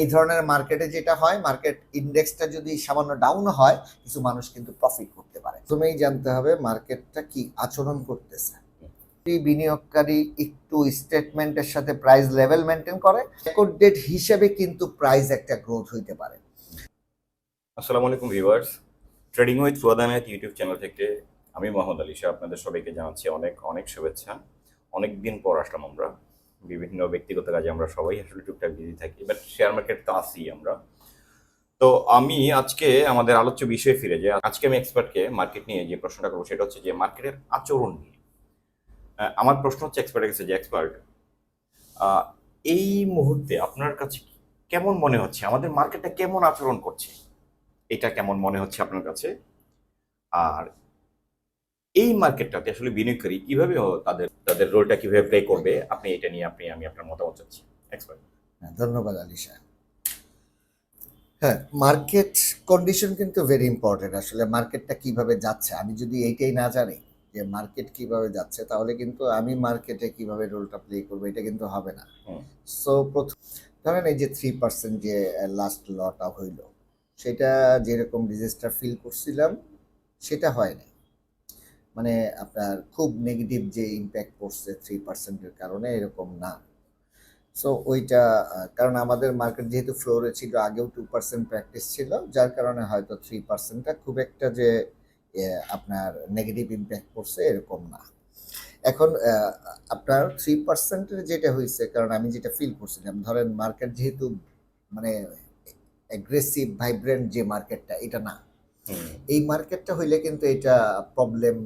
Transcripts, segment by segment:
এই ধরনের মার্কেটে যেটা হয় মার্কেট ইন্ডেক্সটা যদি সামান্য ডাউন হয়, কিছু মানুষ কিন্তু প্রফিট করতে পারে। প্রথমেই জানতে হবে মার্কেটটা কি আচরণ করতেছে। বিনিয়োগকারী একটু স্টেটমেন্টের সাথে প্রাইস লেভেল মেনটেন করে। রেকর্ড ডেট হিসেবে কিন্তু প্রাইস একটা গ্রোথ হইতে পারে। আসসালামু আলাইকুম viewers trading with Fuad YouTube channel থেকে আমি মোহাম্মদ আলী শাহ আপনাদের সবাইকে জানাচ্ছি অনেক অনেক শুভেচ্ছা। অনেক দিন পর আসলাম আমরা। বিভিন্ন ব্যক্তিগত কাজে আমরা সবাই আসলে টুকটাক বিজি থাকি বাট শেয়ার মার্কেট তো আসি আমরা। তো আমি আজকে আমাদের আলোচ্য বিষয়ে ফিরে যাই। আজকে আমি এক্সপার্টকে মার্কেট নিয়ে যে প্রশ্নটা করব, সেটা হচ্ছে যে মার্কেটের আচরণ নিয়ে। আমার প্রশ্ন হচ্ছে এক্সপার্টের কাছে যে এক্সপার্ট এই মুহূর্তে আপনার কাছে কেমন মনে হচ্ছে? আমাদের মার্কেটটা কেমন আচরণ করছে? এটা কেমন মনে হচ্ছে আপনার কাছে? আর এই মার্কেটটাতে আসলে বিনিয়োগকারী কীভাবে তাদের তাদের রোলটা কীভাবে প্লে করবে আপনি এটা নিয়ে আপনি আমি আপনার মতামত চাচ্ছি। এক্সপার্ট হ্যাঁ, ধন্যবাদ আলিশা। হ্যাঁ মার্কেট কন্ডিশন কিন্তু ভেরি ইম্পর্টেন্ট আসলে মার্কেটটা কীভাবে যাচ্ছে? আমি যদি এইটাই না জানি যে মার্কেট কীভাবে যাচ্ছে তাহলে কিন্তু আমি মার্কেটে কীভাবে রোলটা প্লে করব এটা কিন্তু হবে না। সো প্রথম ধরেন এই যে থ্রি পার্সেন্ট যে লাস্ট লটা হইল সেটা যেরকম রেজিস্টার ফিল করছিলাম সেটা হয়নি মানে আপনার খুব নেগেটিভ যে ইম্প্যাক্ট পড়ছে থ্রি পার্সেন্টের কারণে এরকম না। সো ওইটা কারণ আমাদের মার্কেট যেহেতু ফ্লোরে ছিল, আগেও টু পার্সেন্ট প্র্যাকটিস ছিল, যার কারণে হয়তো থ্রি পার্সেন্টটা খুব একটা যে আপনার নেগেটিভ ইম্প্যাক্ট পড়ছে এরকম না। এখন আপনার থ্রি পার্সেন্টের যেটা হয়েছে কারণ আমি যেটা ফিল করছিলাম, ধরেন মার্কেট যেহেতু মানে অ্যাগ্রেসিভ ভাইব্রেন্ট যে মার্কেটটা এটা না। এই মার্কেটটা হইলে কিন্তু এটা প্রবলেম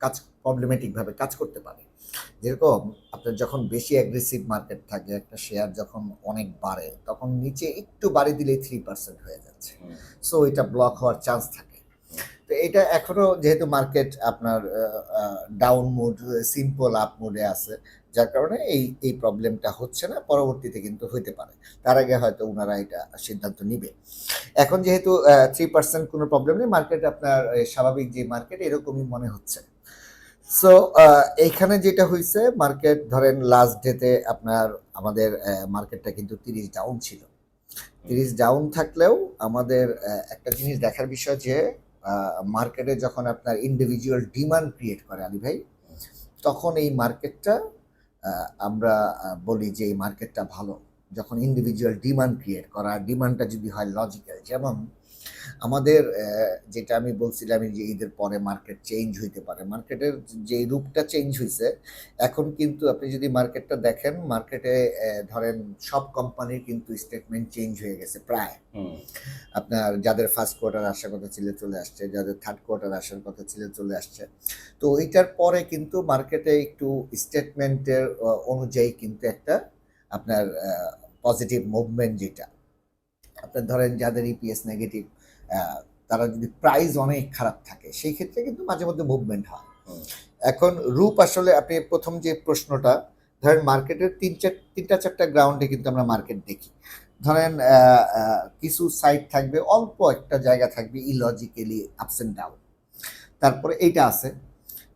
কাজ প্রবলেমেটিক ভাবে কাজ করতে পারে। যেরকম আপনার যখন বেশি অ্যাগ্রেসিভ মার্কেট থাকে একটা শেয়ার যখন অনেক বাড়ে তখন নিচে একটু বাড়ি দিলেই থ্রি পার্সেন্ট হয়ে যাচ্ছে। সো এটা ব্লক হওয়ার চান্স থাকে। তো এটা এখনও যেহেতু মার্কেট আপনার ডাউন মুড সিম্পল আপ মুডে আছে যার কারণে এই এই প্রবলেমটা হচ্ছে না পরবর্তীতে কিন্তু হইতে পারে। তার আগে হয়তো ওনারা এটা সিদ্ধান্ত নিবে। এখন যেহেতু থ্রি পার্সেন্ট কোনো প্রবলেম নেই মার্কেট আপনার স্বাভাবিক যে মার্কেট এরকমই মনে হচ্ছে। সো এইখানে যেটা হয়েছে মার্কেট ধরেন লাস্ট ডেতে আপনার আমাদের মার্কেটটা কিন্তু তিরিশ ডাউন ছিল। তিরিশ ডাউন থাকলেও আমাদের একটা জিনিস দেখার বিষয় যে মার্কেটে যখন আপনার ইন্ডিভিজুয়াল ডিমান্ড ক্রিয়েট করে আলী ভাই তখন এই মার্কেটটা আমরা বলি যে এই মার্কেটটা ভালো। যখন ইন্ডিভিজুয়াল ডিমান্ড ক্রিয়েট করা ডিমান্ডটা যদি হয় লজিক্যাল যেমন আমাদের যেটা আমি বলছিলাম যে ঈদের পরে মার্কেট চেঞ্জ হইতে পারে। মার্কেটের যে রূপটা চেঞ্জ হয়েছে এখন কিন্তু আপনি যদি মার্কেটটা দেখেন মার্কেটে ধরেন সব কোম্পানির কিন্তু স্টেটমেন্ট চেঞ্জ হয়ে গেছে প্রায়। আপনার যাদের ফার্স্ট কোয়ার্টার আসার কথা ছিল চলে আসছে যাদের থার্ড কোয়ার্টার আসার কথা ছিল চলে আসছে। তো ওইটার পরে কিন্তু মার্কেটে একটু স্টেটমেন্টের অনুযায়ী কিন্তু একটা আপনার পজিটিভ মুভমেন্ট যেটা। আপনার ধরেন যাদের ইপিএস নেগেটিভ তারা যদি প্রাইস অনেক খারাপ থাকে সেই ক্ষেত্রে কিন্তু মাঝে মধ্যে মুভমেন্ট হয়। এখন রূপ আসলে আপনি প্রথম যে প্রশ্নটা ধরেন মার্কেটের তিন চার তিনটা চারটা গ্রাউন্ডে কিন্তু আমরা মার্কেট দেখি। ধরেন কিছু সাইড থাকবে অল্প একটা জায়গা থাকবে ইলজিক্যালি আপস এন্ড ডাউন তারপরে এইটা আছে।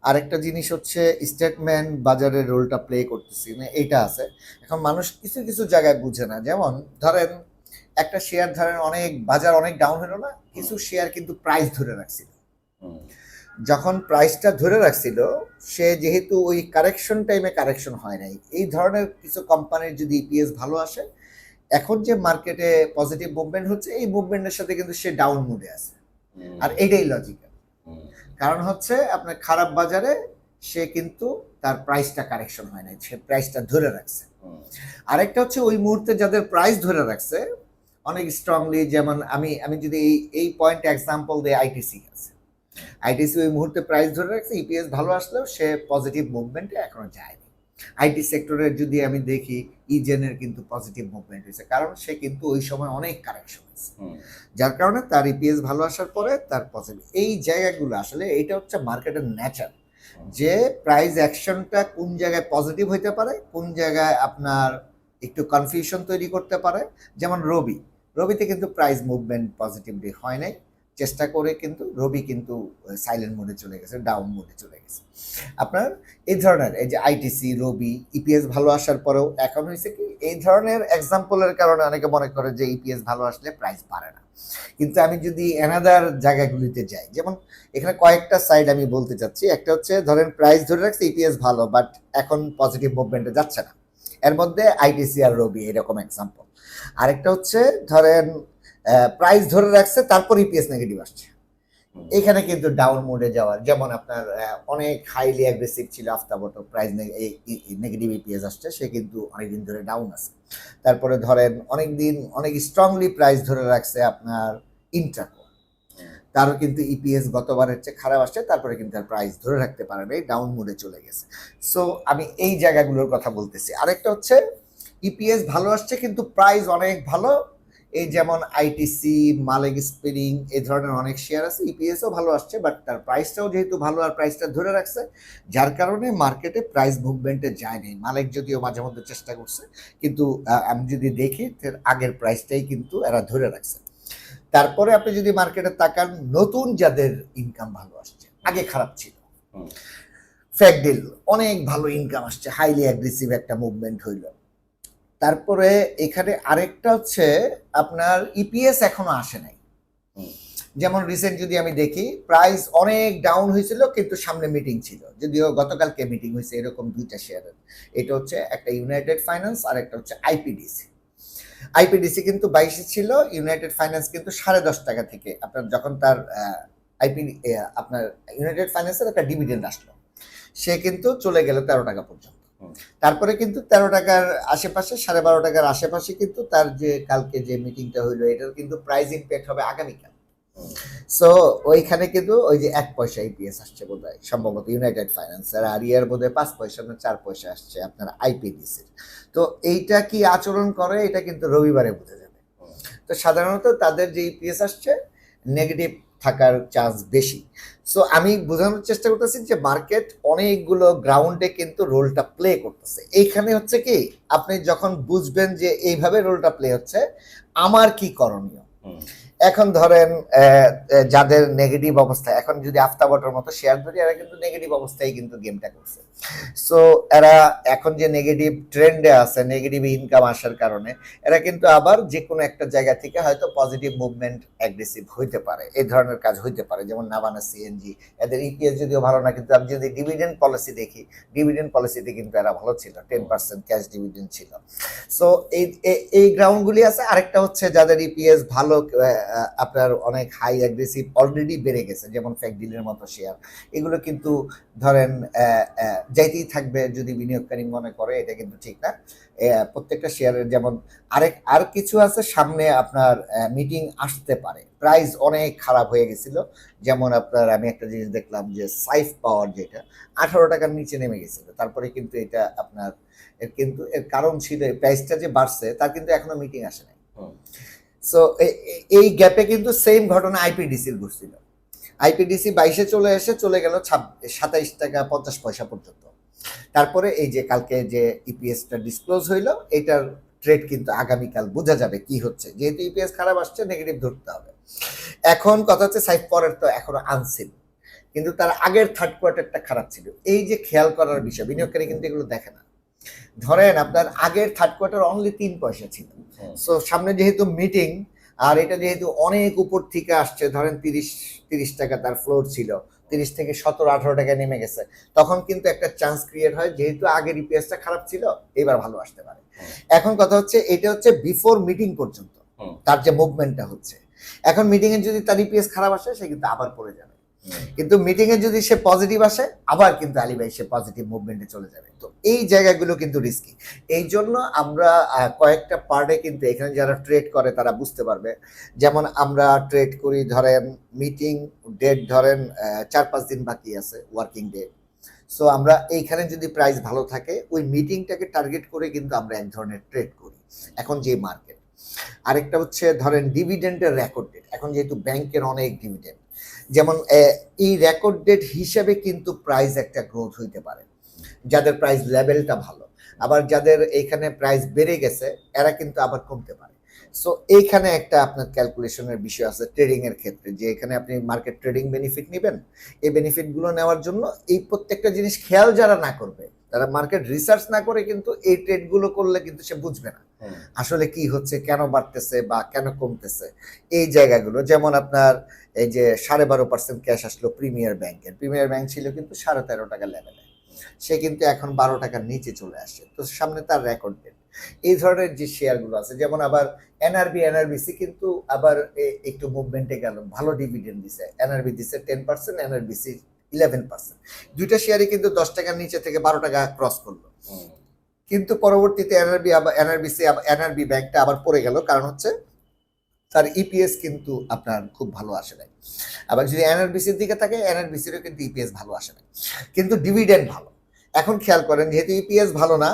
আরেকটা জিনিস হচ্ছে স্টেটমেন্ট বাজারের রোলটা প্লে করতেছি মানে এইটা আছে। এখন মানুষ কিছু কিছু জায়গায় বুঝে না। যেমন ধরেন একটা শেয়ার ধরেন অনেক বাজার অনেক ডাউন হলো না কিছু শেয়ার কিন্তু প্রাইস ধরে রাখছিল। যখন প্রাইসটা ধরে রাখছিল সে যেহেতু ওই কারেকশন টাইমে কারেকশন হয় নাই এই ধরনের কিছু কোম্পানির যদি ইপিএস ভালো আসে এখন যে মার্কেটে পজিটিভ মুভমেন্ট হচ্ছে এই মুভমেন্টের সাথে কিন্তু সে ডাউন মুডে আছে। আর এইটাই লজিক্যাল কারণ হচ্ছে আপনার খারাপ বাজারে সে কিন্তু তার প্রাইসটা কারেকশন হয় নাই সে প্রাইসটা ধরে রাখছে। আরেকটা হচ্ছে ওই মুহূর্তে যাদের প্রাইস ধরে রাখছে অনেক স্ট্রংলি যেমন আমি আমি যদি এই এই পয়েন্ট এক্সাম্পল দিই আইটিসি আছে। আইটিসি ওই মুহূর্তে প্রাইস ধরে রাখছে ইপিএস ভালো আসলেও সে পজিটিভ মুভমেন্টে এখনও যায়নি। আইটি সেক্টরের যদি আমি দেখি ইজেনের কিন্তু পজিটিভ মুভমেন্ট হয়েছে কারণ সে কিন্তু ওই সময় অনেক কারেকশন হয়েছে। যার কারণে তার ইপিএস ভালো আসার পরে তার পজিটিভ এই জায়গাগুলো আসলে এটা হচ্ছে মার্কেটের নেচার যে প্রাইস অ্যাকশনটা কোন জায়গায় পজিটিভ হইতে পারে কোন জায়গায় আপনার একটু কনফিউশন তৈরি করতে পারে যেমন রবি। রবিতে কিন্তু প্রাইস মুভমেন্ট পজিটিভলি হয় নাই। চেষ্টা করে কিন্তু রবি কিন্তু সাইলেন্ট মোডে চলে গেছে ডাউন মোডে চলে গেছে। আপনার এই ধরনের, এই যে আইটিসি রবি ইপিএস ভালো আসার পরেও এখন হয়েছে কি, এই ধরনের এক্সাম্পলের কারণে অনেকে মনে করে যে ইপিএস ভালো আসলে প্রাইস বাড়ে না। কিন্তু আমি যদি এনাদার জায়গাগুলিতে যাই, যেমন এখানে কয়েকটা সাইড আমি বলতে চাচ্ছি। একটা হচ্ছে, ধরেন প্রাইস ধরে রাখছে ইপিএস ভালো বাট এখন পজিটিভ মুভমেন্টে যাচ্ছে না। এর মধ্যে আইটিসি আর রবি এরকম এক্সাম্পল আরেকটা হচ্ছে, ধরেন প্রাইস ধরে রাখছে, তারপর ইপিএস নেগেটিভ আসছে। এখানে কিন্তু ডাউন মোডে যাওয়ার, যেমন আপনার অনেক হাইলি অ্যাগ্রেসিভ ছিল আফতাবত প্রাইস নেগেটিভ ইপিএস আসছে, সে কিন্তু অনেকদিন ধরে ডাউন আছে। তারপরে ধরেন অনেক দিন অনেক স্ট্রংলি প্রাইস ধরে রাখছে আপনার ইন্ট্রাকো তারও কিন্তু ইপিএস গতবারের চেয়ে খারাপ আসছে, তারপরে কিন্তু তার প্রাইস ধরে রাখতে পারে নাই ডাউন মোডে চলে গেছে। সো আমি এই জায়গাগুলোর কথা বলতেছি। আরেকটা হচ্ছে ইপিএস ভালো আসছে কিন্তু প্রাইস অনেক ভালো। এই যেমন আইটিসি মালেক স্পিনিং এই ধরনের অনেক শেয়ার আছে ইপিএসও ভালো আসছে বাট তার প্রাইসটাও যেহেতু ভালো আর প্রাইসটা ধরে রাখছে, যার কারণে মার্কেটে প্রাইস মুভমেন্টে যায়নি মালেক যদিও মাঝে মধ্যে চেষ্টা করছে, কিন্তু আমি যদি দেখি আগের প্রাইসটাই কিন্তু এরা ধরে রাখছে। তারপরে আপনি যদি মার্কেটে তাকান নতুন যাদের ইনকাম ভালো আসছে আগে খারাপ ছিল। ফ্যাক ডিল অনেক ভালো ইনকাম আসছে হাইলি অ্যাগ্রেসিভ একটা মুভমেন্ট হইল। তারপরে এখানে আরেকটা হচ্ছে আপনার ইপিএস এখনও আসে নাই। যেমন রিসেন্ট যদি আমি দেখি প্রাইস অনেক ডাউন হয়েছিল কিন্তু সামনে মিটিং ছিল। যদিও গতকালকে মিটিং হয়েছে এরকম দুইটা শেয়ারের এটা হচ্ছে একটা ইউনাইটেড ফাইন্যান্স আর একটা হচ্ছে আইপিডিসি আইপিডিসি কিন্তু বাইশে ছিল ইউনাইটেড ফাইন্যান্স কিন্তু সাড়ে দশ টাকা থেকে আপনার যখন তার আইপি আপনার ইউনাইটেড ফাইন্যান্সের একটা ডিভিডেন্ড আসলো। সে কিন্তু চলে গেল তেরো টাকা পর্যন্ত। তারপরে কিন্তু তেরো টাকার আশেপাশে সাড়ে বারো টাকার আশেপাশে কিন্তু তার যে কালকে যে মিটিংটা হইল এটার কিন্তু প্রাইস ইম্প্যাক্ট হবে আগামীকাল। সো ওইখানে কিন্তু ওই যে এক পয়সা ইপিএস আসছে বোধ হয় সম্ভবত ইউনাইটেড ফাইন্যান্স আর আর ইয়ার বোধ হয় পাঁচ পয়সা না চার পয়সা আসছে আপনার আইপিডিসির তো এইটা কি আচরণ করে? এটা কিন্তু রবিবারে বোঝা যাবে। তো সাধারণত তাদের যে ইপিএস আসছে নেগেটিভ থাকার চান্স বেশি। সো আমি বোঝানোর চেষ্টা করতেছি যে মার্কেট অনেকগুলো গ্রাউন্ডে কিন্তু রোলটা প্লে করতেছে। এইখানে হচ্ছে কি, আপনি যখন বুঝবেন যে এইভাবে রোলটা প্লে হচ্ছে, আমার কি করণীয়। এখন ধরেন যাদের নেগেটিভ অবস্থা, এখন যদি আফতাবটার মতো শেয়ার ধরি এরা কিন্তু নেগেটিভ অবস্থায় কিন্তু গেমটা করছে। সো এরা এখন যে নেগেটিভ ট্রেন্ডে আছে নেগেটিভ ইনকাম আসার কারণে, এরা কিন্তু আবার যে কোনো একটা জায়গা থেকে হয়তো পজিটিভ মুভমেন্ট অ্যাগ্রেসিভ হইতে পারে। এই ধরনের কাজ হইতে পারে, যেমন নাবানা সিএনজি এদের ইপিএস যদিও ভালো না, কিন্তু আমি যদি ডিভিডেন্ড পলিসি দেখি ডিভিডেন্ড পলিসিতে কিন্তু এরা ভালো ছিল টেন পার্সেন্ট ক্যাশ ডিভিডেন্ড ছিল। সো এই, এই- গ্রাউন্ডগুলি আছে। আরেকটা হচ্ছে যাদের ইপিএস ভালো আপনার অনেক হাই অ্যাগ্রেসিভ অলরেডি বেড়ে গেছে, যেমন ফ্যাক ডিলের মতো শেয়ার এগুলো কিন্তু ধরেন যাইতেই থাকবে যদি বিনিয়োগকারী মনে করে এটা কিন্তু ঠিক না। প্রত্যেকটা শেয়ারের যেমন আরেক আর কিছু আছে সামনে আপনার মিটিং আসতে পারে। প্রাইস অনেক খারাপ হয়ে গেছিল। যেমন আপনার আমি একটা জিনিস দেখলাম যে সাইফ পাওয়ার যেটা আঠারো টাকার নিচে নেমে গেছিল। তারপরে কিন্তু এটা আপনার এর কিন্তু এর কারণ ছিল প্রাইসটা যে বাড়ছে তার কিন্তু এখনও মিটিং আসে নাই। সো এই গ্যাপে কিন্তু সেম ঘটনা আইপিডিসির ঘুরছিল। আইপিডিসি বাইশে চলে এসে চলে গেল সাতাইশ টাকা পঞ্চাশ পয়সা পর্যন্ত। তারপরে এই যে কালকে যে ইপিএসটা ডিসক্লোজ হইল এটার ট্রেড কিন্তু আগামীকাল বোঝা যাবে কি হচ্ছে। যেহেতু ইপিএস খারাপ আসছে নেগেটিভ ধরতে হবে। এখন কথা হচ্ছে সাইড পরের তো এখনও আনসিন কিন্তু তার আগের থার্ড কোয়ার্টারটা খারাপ ছিল। এই যে খেয়াল করার বিষয় বিনিয়োগকারী কিন্তু এগুলো দেখে না। ধরেন আপনার আগের থার্ড কোয়ার্টার অনলি তিন পয়সা ছিল। সো সামনে যেহেতু মিটিং আর এটা যেহেতু অনেক উপর থেকে আসছে ধরেন তিরিশ তিরিশ টাকা তার ফ্লোর ছিল তিরিশ থেকে সতেরো আঠারো টাকা নেমে গেছে তখন কিন্তু একটা চান্স ক্রিয়েট হয় যেহেতু আগের ইপিএসটা খারাপ ছিল এবার ভালো আসতে পারে। এখন কথা হচ্ছে এটা হচ্ছে বিফোর মিটিং পর্যন্ত তার যে মুভমেন্টটা হচ্ছে। এখন মিটিং এ যদি তার ইপিএস খারাপ আসে সে কিন্তু আবার পড়ে যাবে। কিন্তু মিটিং এ যদি সে পজিটিভ আসে, আবার কিন্তু আলী ভাই সে পজিটিভ মুভমেন্টে চলে যাবে। তো এই জায়গাগুলো কিন্তু রিস্কি এই জন্য আমরা কয়েকটা পার্টে কিন্তু এখানে যারা ট্রেড করে, তারা বুঝতে পারবে। যেমন আমরা ট্রেড করি, ধরেন মিটিং ডেট ধরেন চার পাঁচ দিন বাকি আছে ওয়ার্কিং ডে সো আমরা এইখানে যদি প্রাইস ভালো থাকে, ওই মিটিংটাকে টার্গেট করে কিন্তু আমরা এক ধরনের ট্রেড করি। এখন যে মার্কেট আরেকটা হচ্ছে, ধরেন ডিভিডেন্টের রেকর্ড ডেট এখন যেহেতু ব্যাংকের অনেক ডিভিডেন্ড যেমন এই রেকর্ড ডেট হিসাবে কিন্তু প্রাইস একটা গ্রোথ হইতে পারে। যাদের প্রাইস লেভেলটা ভালো। আবার যাদের এখানে প্রাইস বেড়ে গেছে, এরা কিন্তু আবার কমতে পারে। সো এইখানে একটা আপনার ক্যালকুলেশনের বিষয় আছে ট্রেডিং এর ক্ষেত্রে যে এখানে আপনি মার্কেট ট্রেডিং বেনিফিট নেবেন। এই বেনিফিটগুলো নেওয়ার জন্য এই প্রত্যেকটা জিনিস খেয়াল যারা না করবে তারা মার্কেট রিসার্চ না করে কিন্তু এই ট্রেডগুলো করলে কিন্তু সে বুঝবে না। আসলে কি হচ্ছে কেন বাড়তেছে বা কেন কমতেছে? এই জায়গাগুলো যেমন আপনার এই যে সাড়ে বারো পার্সেন্ট ক্যাশ আসলো প্রিমিয়ার ব্যাংকের প্রিমিয়ার ব্যাংক ছিল কিন্তু সাড়ে তেরো টাকা লেভেলে সে কিন্তু এখন বারো টাকার নিচে চলে আসছে। তো সামনে তার রেকর্ড ডেট এই ধরনের যে শেয়ারগুলো আছে যেমন আবার এনআরবি এনআরবিসি কিন্তু আবার একটু মুভমেন্টে গেল ভালো ডিভিডেন্ড দিছে। এনআরবি দিছে ten percent NRBC eleven percent দুইটা শেয়ারই কিন্তু দশ টাকার নিচে থেকে বারো টাকা ক্রস করল। কিন্তু পরবর্তীতে এনআরবি আবার এনআরবিসি এনআরবি ব্যাংকটা আবার পড়ে গেল কারণ হচ্ছে তার ইপিএস কিন্তু আপনার খুব ভালো আসে নাই। আবার যদি এনআরবিসির দিকে থাকে এনআরবিসিরও কিন্তু ইপিএস ভালো আসে নাই। কিন্তু ডিভিডেন্ড ভালো। এখন খেয়াল করেন যেহেতু ইপিএস ভালো না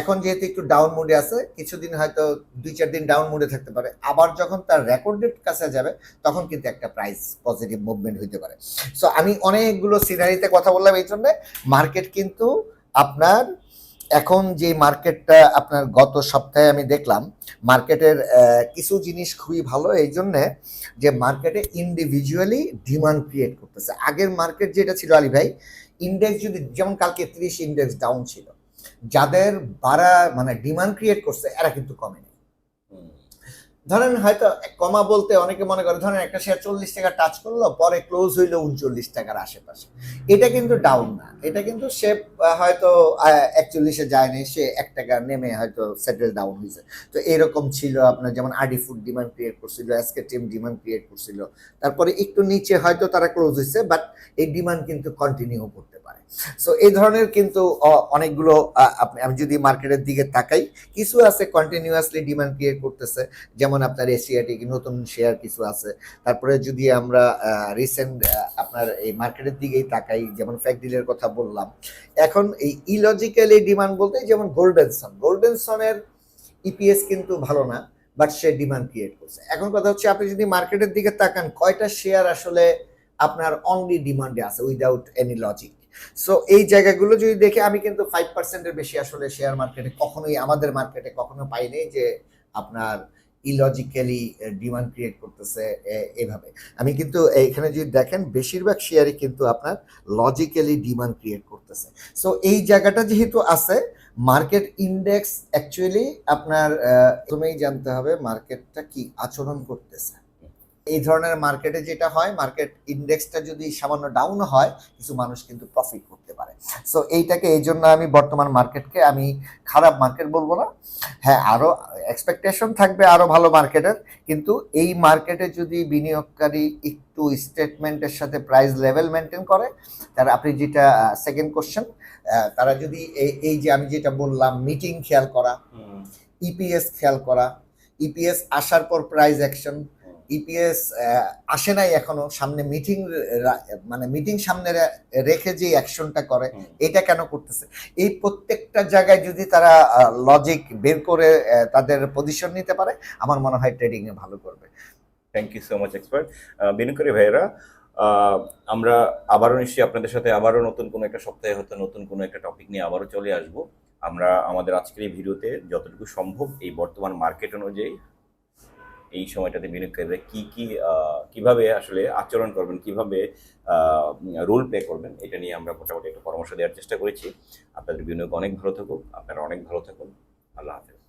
এখন যেহেতু একটু ডাউন মুডে আছে, কিছুদিন হয়তো দুই চার দিন ডাউন মুডে থাকতে পারে। আবার যখন তার রেকর্ড ডেট কাছে যাবে, তখন কিন্তু একটা প্রাইস পজিটিভ মুভমেন্ট হইতে পারে। সো আমি অনেকগুলো সিনারিতে কথা বললাম এই জন্যে। মার্কেট কিন্তু আপনার, এখন যে মার্কেটটা আপনার গত সপ্তাহে আমি দেখলাম মার্কেটের কিছু জিনিস খুবই ভালো এই জন্যে যে মার্কেটে ইন্ডিভিজুয়ালি ডিমান্ড ক্রিয়েট করতেছে। আগের মার্কেট যেটা ছিল আলী ভাই ইন্ডেক্স যদি, যেমন কালকে ত্রিশ ইন্ডেক্স ডাউন ছিল যাদের বাড়া মানে ডিমান্ড ক্রিয়েট করছে এরা কিন্তু কমেনি হুম, ধরেন হয়তো কমা বলতে অনেকে মনে করে ধরেন একটা শেয়ার চল্লিশ টাকা টাচ করল পরে ক্লোজ হইল উনচল্লিশ টাকার আশেপাশে। এটা কিন্তু ডাউন না। এটা কিন্তু সে হয়তো একচল্লিশে যায়নি সে এক টাকা নেমে হয়তো সেটেল ডাউন হয়েছে। তো এরকম ছিল আপনার যেমন আডি ফুড ডিমান্ড ক্রিয়েট করছিল এসকে টিম ডিমান্ড ক্রিয়েট করছিল। তারপরে একটু নিচে হয়তো তারা ক্লোজ হয়েছে বাট এই ডিমান্ড কিন্তু কন্টিনিউ করতে পারে। সো এই ধরনের কিন্তু অনেকগুলো আমি যদি মার্কেটের দিকে তাকাই, কিছু আছে কন্টিনিউয়াসলি ডিমান্ড ক্রিয়েট করতেছে। যেমন আপনার এশিয়াটিক নতুন শেয়ার কিছু আছে। তারপরে যদি আমরা রিসেন্ট আপনার এই মার্কেটের দিকেই তাকাই, যেমন ফ্যাক্ট ডিলের কথা বললাম। এখন এই ইলজিক্যালি ডিমান্ড বলতে, যেমন গোল্ডেনসন গোল্ডেনসনের ইপিএস কিন্তু ভালো না বাট সে ডিমান্ড ক্রিয়েট করছে। এখন কথা হচ্ছে, আপনি যদি মার্কেটের দিকে তাকান, কয়টা শেয়ার আসলে আপনার অনলি ডিমান্ডে আছে উইদাউট এনি লজিক সো এই জায়গাগুলো যদি দেখে আমি কিন্তু ফাইভ পার্সেন্টের বেশি আসলে শেয়ার মার্কেটে কখনোই, আমাদের মার্কেটে কখনো পাইনি যে আপনার ইলজিক্যালি ডিমান্ড ক্রিয়েট করতেছে এভাবে। আমি কিন্তু এখানে যদি দেখেন, বেশিরভাগ শেয়ারই কিন্তু আপনার লজিক্যালি ডিমান্ড ক্রিয়েট করতেছে। সো এই জায়গাটা যেহেতু আছে মার্কেট ইন্ডেক্স অ্যাকচুয়ালি আপনার প্রথমেই জানতে হবে মার্কেটটা কি আচরণ করতেছে। এই ধরনের মার্কেটে যেটা হয় মার্কেট ইন্ডেক্সটা যদি সামান্য ডাউন হয় কিছু মানুষ কিন্তু প্রফিট করতে পারে। সো এইটাকে এই জন্য আমি বর্তমান মার্কেটকে আমি খারাপ মার্কেট বলব না। হ্যাঁ আরও এক্সপেকটেশন থাকবে আরও ভালো মার্কেটের কিন্তু এই মার্কেটে যদি বিনিয়োগকারী একটু স্টেটমেন্টের সাথে প্রাইস লেভেল মেনটেন করে তার আপনি যেটা সেকেন্ড কোশ্চেন তারা যদি এই এই যে আমি যেটা বললাম মিটিং খেয়াল করা ইপিএস খেয়াল করা ইপিএস আসার পর প্রাইস অ্যাকশন ইপিএস আসে নাই এখনও। সামনে মিটিং মানে মিটিং সামনে রেখে যে অ্যাকশনটা করে এটা কেন করতেছে? এই প্রত্যেকটা জায়গায় যদি তারা লজিক বের করে তাদের পজিশন নিতে পারে আমার মনে হয় ট্রেডিং এ ভালো করবে। Thank you so much expert বিনুকারী ভাইয়েরা আমরা আবারও নিশ্চয়ই আপনাদের সাথে আবারও নতুন কোনো একটা সপ্তাহে হয়তো নতুন কোনো একটা টপিক নিয়ে আবারও চলে আসব। আমরা আমাদের আজকের এই ভিডিওতে যতটুকু সম্ভব এই বর্তমান মার্কেট অনুযায়ী এই সময়টাতে বিনিয়োগকারীরা কি কি কীভাবে আসলে আচরণ করবেন? কীভাবে রোল প্লে করবেন? এটা নিয়ে আমরা মোটামুটি একটা পরামর্শ দেওয়ার চেষ্টা করেছি। আপনাদের বিনিয়োগ অনেক ভালো থাকুক, আপনারা অনেক ভালো থাকুন। আল্লাহ হাফেজ।